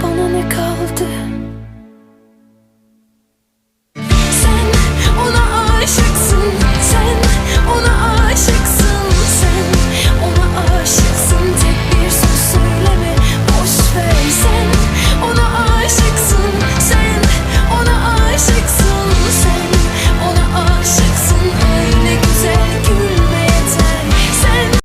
pendant mes corps.